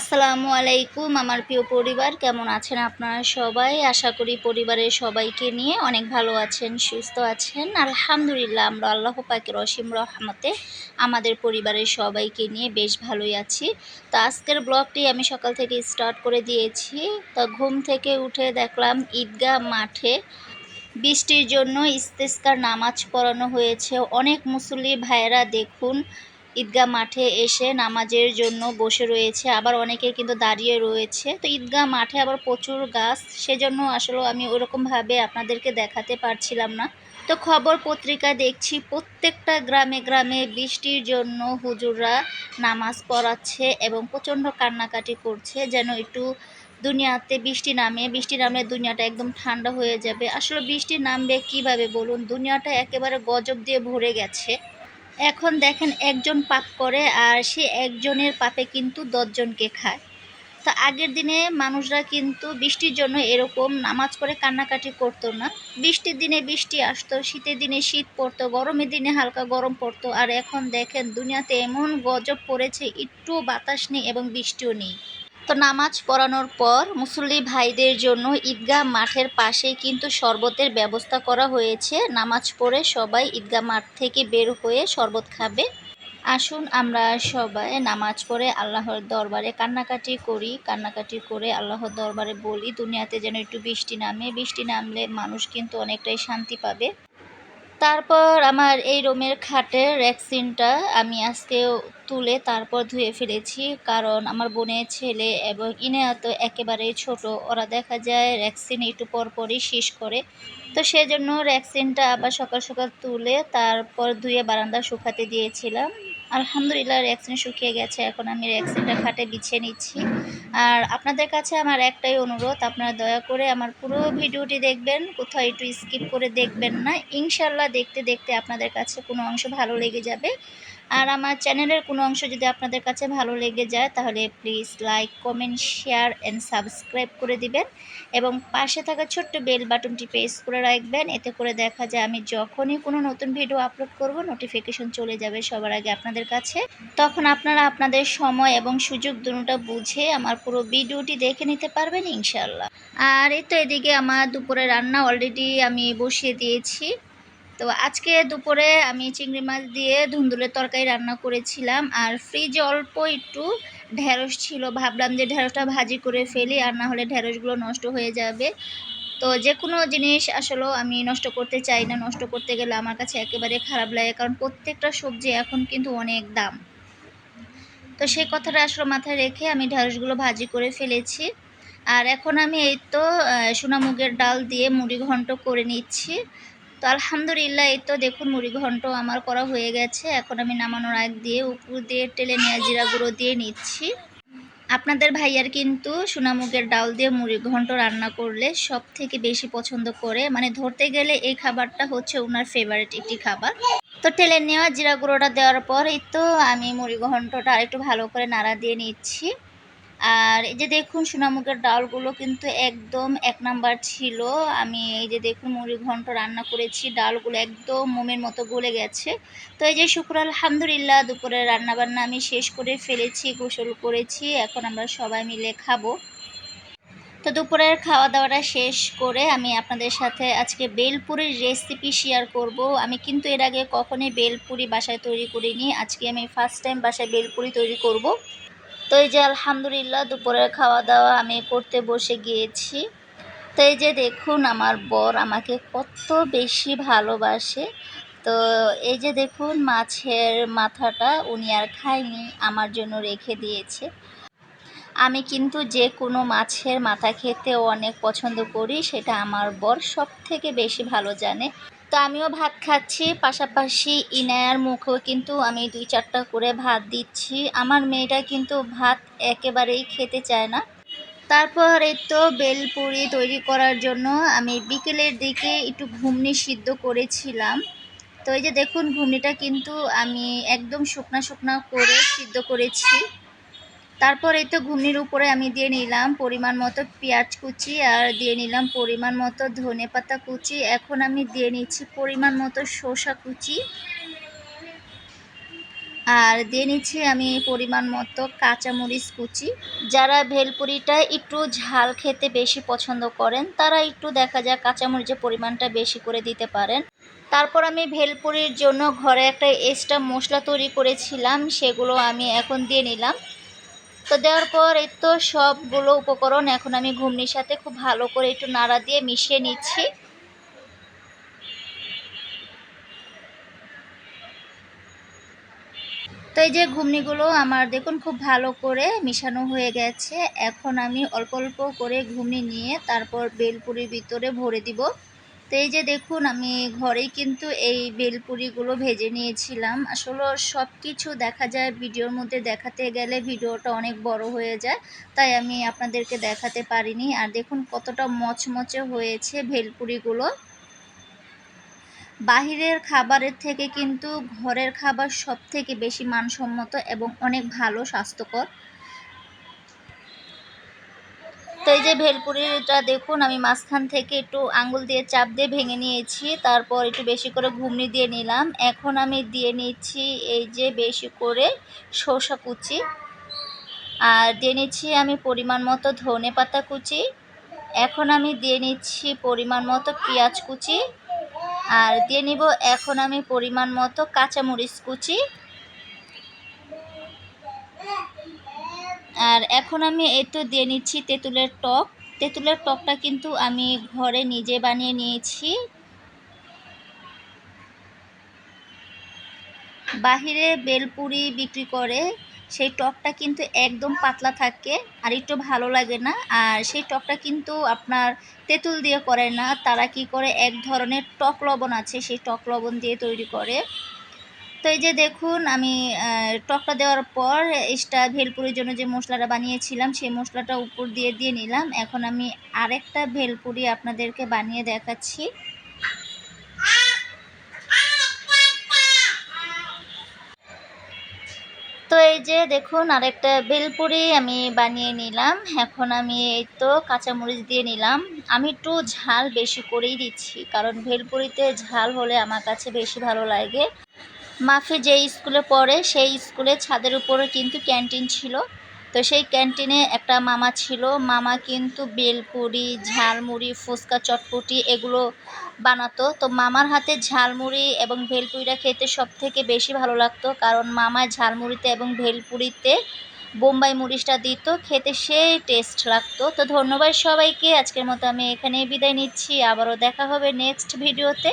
আসসালামু আলাইকুম, আমার প্রিয় পরিবার। কেমন আছেন আপনারা সবাই? আশা করি পরিবারের সবাইকে নিয়ে অনেক ভালো আছেন, সুস্থ আছেন। আলহামদুলিল্লাহ, আমরা আল্লাহ পাকের অসীম রহমতে আমাদের পরিবারের সবাইকে নিয়ে বেশ ভালোই আছি। তো আজকের ব্লগটি আমি সকাল থেকে স্টার্ট করে দিয়েছি। তো ঘুম থেকে উঠে দেখলাম ঈদগাহ মাঠে বৃষ্টির জন্য ইস্তেস্কার নামাজ পড়ানো হয়েছে। অনেক মুসল্লি ভাইয়েরা দেখুন ঈদগাহ মাঠে এসে নামাজের জন্য বসে রয়েছে, আবার অনেকে কিন্তু দাঁড়িয়ে রয়েছে। তো ঈদগাহ মাঠে আবার প্রচুর গাছ, সেজন্য আসলে আমি ওরকমভাবে আপনাদেরকে দেখাতে পারছিলাম না। তো খবর পত্রিকা দেখছি, প্রত্যেকটা গ্রামে গ্রামে বৃষ্টির জন্য হুজুররা নামাজ পড়াচ্ছে এবং প্রচণ্ড কান্নাকাটি করছে, যেন একটু দুনিয়াতে বৃষ্টি নামে, বৃষ্টি নামলে দুনিয়াটা একদম ঠান্ডা হয়ে যাবে। আসলে বৃষ্টি নামবে কীভাবে বলুন? দুনিয়াটা একেবারে গজব দিয়ে ভরে গেছে। এখন দেখেন একজন পাপ করে আর সে একজনের পাপে কিন্তু দশজনকে খায়। তা আগের দিনে মানুষরা কিন্তু বৃষ্টির জন্য এরকম নামাজ পড়ে কান্নাকাটি করতো না। বৃষ্টির দিনে বৃষ্টি আসতো, শীতের দিনে শীত পড়তো, গরমের দিনে হালকা গরম পড়তো। আর এখন দেখেন দুনিয়াতে এমন গজব পড়েছে, একটু বাতাস নেই এবং বৃষ্টিও নেই। তো নামাজ পড়ানোর পর মুসল্লি ভাইদের জন্য ঈদগাহ মাঠের পাশেই কিন্তু শরবতের ব্যবস্থা করা হয়েছে। নামাজ পড়ে সবাই ঈদগাহ মাঠ থেকে বের হয়ে শরবত খাবে। আসুন আমরা সবাই নামাজ পড়ে আল্লাহর দরবারে কান্নাকাটি করি। কান্নাকাটি করে আল্লাহর দরবারে বলি, দুনিয়াতে যেন একটু বৃষ্টি নামে। বৃষ্টি নামলে মানুষ কিন্তু অনেকটাই শান্তি পাবে। তারপর আমার এই রুমের খাটের র্যাকসিনটা আমি আজকে তুলে তারপর ধুয়ে ফেলেছি। কারণ আমার বোনের ছেলে এবং ইনেয়া তো একেবারেই ছোট। ওরা দেখা যায় র্যাকসিন একটু পরপরই শেষ করে। তো সেজন্য র্যাকসিনটা আবার সকাল সকাল তুলে তারপর ধুয়ে বারান্দা শুকাতে দিয়েছিলাম। আলহামদুলিল্লাহ র্যাক্সিন শুকিয়ে গেছে। এখন আমি র্যাক্সিনটা খাটে বিছিয়ে নিচ্ছি। আর আপনাদের কাছে আমার একটাই অনুরোধ, আপনারা দয়া করে আমার পুরো ভিডিওটি দেখবেন, কোথাও একটু স্কিপ করে দেখবেন না। ইনশাল্লাহ দেখতে দেখতে আপনাদের কাছে কোনো অংশ ভালো লেগে যাবে। আর আমার চ্যানেলের কোনো অংশ যদি আপনাদের কাছে ভালো লেগে যায়, তাহলে please like comment share and subscribe করে দিবেন। এবং পাশে থাকা ছোট্ট বেল বাটনটি প্রেস করে রাখবেন। এতে করে দেখা যায় আমি যখনই কোনো নতুন ভিডিও আপলোড করব নোটিফিকেশন চলে যাবে সবার আগে আপনাদের কাছে। তখন আপনারা আপনাদের সময় এবং সুযোগ দুটা বুঝে আমার পুরো ভিডিওটি দেখে নিতে পারবেন ইনশাল্লাহ আর এই তো এদিকে আমার দুপুরে রান্না অলরেডি আমি বসিয়ে দিয়েছি। তো আজকে দুপুরে আমি চিংড়ি মাছ দিয়ে ধুন্দুলের তরকারি রান্না করেছিলাম, আর ফ্রিজে অল্প একটু ঢেঁড়স ছিল। ভাবলাম যে ঢেঁড়সটা ভাজি করে ফেলি, আর না হলে ঢেঁড়সগুলো নষ্ট হয়ে যাবে। তো যে কোনো জিনিস আসলেও আমি নষ্ট করতে চাই না, নষ্ট করতে গেলে আমার কাছে একেবারে খারাপ লাগে, কারণ প্রত্যেকটা সবজি এখন কিন্তু অনেক দাম। তো সেই কথাটা আসলে মাথায় রেখে আমি ঢেঁড়সগুলো ভাজি করে ফেলেছি। আর এখন আমি এই তো সোনামুগের ডাল দিয়ে মুড়ি ঘন্ট করে নিচ্ছি। তো আলহামদুলিল্লাহ, এই তো দেখুন মুড়ি ঘন্ট আমার করা হয়ে গেছে। এখন আমি নামানোর আগ দিয়ে উপর দিয়ে টেলে নেওয়া জিরা গুঁড়ো দিয়ে নিচ্ছি। আপনাদের ভাইয়ার কিন্তু সোনামুগের ডাল দিয়ে মুড়ি ঘন্ট রান্না করলে সব থেকে বেশি পছন্দ করে। মানে ধরতে গেলে এই খাবারটা হচ্ছে ওনার ফেভারিট একটি খাবার। তো টেলে নেওয়া জিরা গুঁড়োটা দেওয়ার পর এই তো আমি মুড়ি ঘন্টটা আরেকটু ভালো করে নাড়া দিয়ে নিচ্ছি। আর এই যে দেখুন সোনামুখের ডালগুলো কিন্তু একদম এক নাম্বার ছিল। আমি এই যে দেখুন মুড়ি ঘন্ট রান্না করেছি, ডালগুলো একদম মোমের মতো গলে গেছে। তো এই যে শুক্র আলহামদুলিল্লাহ, দুপুরে রান্নাবান্না আমি শেষ করে ফেলেছি, গোসল করেছি, এখন আমরা সবাই মিলে খাব। তো দুপুরের খাওয়া দাওয়াটা শেষ করে আমি আপনাদের সাথে আজকে বেলপুরির রেসিপি শেয়ার করব। আমি কিন্তু এর আগে কখনোই বেলপুরি বাসায় তৈরি করিনি, আজকে আমি ফার্স্ট টাইম বাসায় বেলপুরি তৈরি করব। তো এই যে আলহামদুলিল্লাহ দুপুরের খাওয়া দাওয়া আমি করতে বসে গিয়েছি। তো এই যে দেখুন আমার বর আমাকে কত বেশি ভালোবাসে। তো এই যে দেখুন মাছের মাথাটা উনি আর খায়নি, আমার জন্য রেখে দিয়েছে। আমি কিন্তু যে কোনো মাছের মাথা খেতে অনেক পছন্দ করি, সেটা আমার বর সব থেকে বেশি ভালো জানে। তো আমিও ভাত খাচ্ছি, পাশাপাশি ইনায়ার মুখেও কিন্তু আমি দুই চারটা করে ভাত দিচ্ছি। আমার মেয়েটা কিন্তু ভাত একেবারেই খেতে চায় না। তারপর এই তো বেলপুরি তৈরি করার জন্য আমি বিকেলের দিকে একটু ঘুমনি সিদ্ধ করেছিলাম। তো এই যে দেখুন, ঘুমনিটা কিন্তু আমি একদম শুকনা শুকনা করে সিদ্ধ করেছি। তারপর এই তো ঘুমনির উপরে আমি দিয়ে নিলাম পরিমাণ মতো পেঁয়াজ কুচি আর দিয়ে নিলাম পরিমাণ মতো ধনে পাতা কুচি। এখন আমি দিয়ে নিচ্ছি পরিমাণ মতো শসা কুচি। আর দিয়ে নিচ্ছি আমি পরিমাণ মতো কাঁচামরিচ কুচি। যারা ভেলপুরিটা একটু ঝাল খেতে বেশি পছন্দ করেন, তারা একটু দেখা যায় কাঁচামরিচের পরিমাণটা বেশি করে দিতে পারেন। তারপর আমি ভেলপুরির জন্য ঘরে একটা এক্সট্রা মশলা তৈরি করেছিলাম, সেগুলো আমি এখন দিয়ে নিলাম। তো দেওয়ার পর এই তো সবগুলো উপকরণ এখন আমি ঘুমনির সাথে খুব ভালো করে একটু নাড়া দিয়ে মিশিয়ে নিচ্ছি। তো এই যে ঘুমনিগুলো আমার দেখুন খুব ভালো করে মিশানো হয়ে গেছে। এখন আমি অল্প অল্প করে ঘুমনি নিয়ে তারপর বেলপুরির ভিতরে ভরে দিব। তো এই যে দেখুন, আমি ঘরেই কিন্তু এই বেলপুরিগুলো ভেজে নিয়েছিলাম। আসলে সব কিছু দেখা যায় ভিডিওর মধ্যে দেখাতে গেলে ভিডিওটা অনেক বড় হয়ে যায়, তাই আমি আপনাদেরকে দেখাতে পারিনি। আর দেখুন কতটা মচমচে হয়েছে ভেলপুরিগুলো। বাহিরের খাবারের থেকে কিন্তু ঘরের খাবার সব থেকে বেশি মানসম্মত এবং অনেক ভালো স্বাস্থ্যকর। তো এই যে ভেলপুরিটা দেখুন, আমি মাঝখান থেকে একটু আঙ্গুল দিয়ে চাপ দিয়ে ভেঙে নিয়েছি, তারপর একটু বেশি করে ঘুমনি দিয়ে নিলাম। এখন আমি দিয়ে নিচ্ছি এই যে বেশি করে শসা কুচি। আর দিয়ে নিচ্ছি আমি পরিমাণ মতো ধনে পাতা কুচি। এখন আমি দিয়ে নিচ্ছি পরিমাণ মতো পেঁয়াজ কুচি। আর দিয়ে নিব এখন আমি পরিমাণ মতো কাঁচামরিচ কুচি। আর এখন আমি এই তো দিয়ে নিচ্ছি তেঁতুলের টক। তেঁতুলের টকটা কিন্তু আমি ঘরে নিজে বানিয়ে নিয়েছি। বাহিরে বেলপুরি বিক্রি করে, সেই টকটা কিন্তু একদম পাতলা থাকে আর একটু ভালো লাগে না। আর সেই টকটা কিন্তু আপনার তেঁতুল দিয়ে করে না, তারা কি করে, এক ধরনের টক লবণ আছে, সেই টক লবণ দিয়ে তৈরি করে। তো এই যে দেখুন, আমি টকটা দেওয়ার পর এক্সট্রা ভেলপুরির জন্য যে মশলাটা বানিয়েছিলাম, সেই মশলাটা উপর দিয়ে দিয়ে নিলাম। এখন আমি আরেকটা ভেলপুরি আপনাদেরকে বানিয়ে দেখাচ্ছি। তো এই যে দেখুন, আরেকটা বেলপুরি আমি বানিয়ে নিলাম। এখন আমি এই তো কাঁচামরিচ দিয়ে নিলাম। আমি একটু ঝাল বেশি করেই দিচ্ছি, কারণ ভেলপুরিতে ঝাল হলে আমার কাছে বেশি ভালো লাগে। মাফি যে স্কুলে পড়ে, সেই স্কুলে ছাদের উপরে কিন্তু ক্যান্টিন ছিল। তো সেই ক্যান্টিনে একটা মামা ছিল। মামা কিন্তু বেলপুরি, ঝালমুড়ি, ফুচকা, চটপটি এগুলো বানাতো। তো মামার হাতে ঝালমুড়ি এবং ভেলপুরিটা খেতে সব থেকে বেশি ভালো লাগতো। কারণ মামা ঝালমুড়িতে এবং ভেলপুরিতে বোম্বাই মরিচটা দিত। খেতে সেই টেস্ট লাগতো। তো ধন্যবাদ সবাইকে। আজকের মতো আমি এখানেই বিদায় নিচ্ছি। আবারও দেখা হবে নেক্সট ভিডিওতে।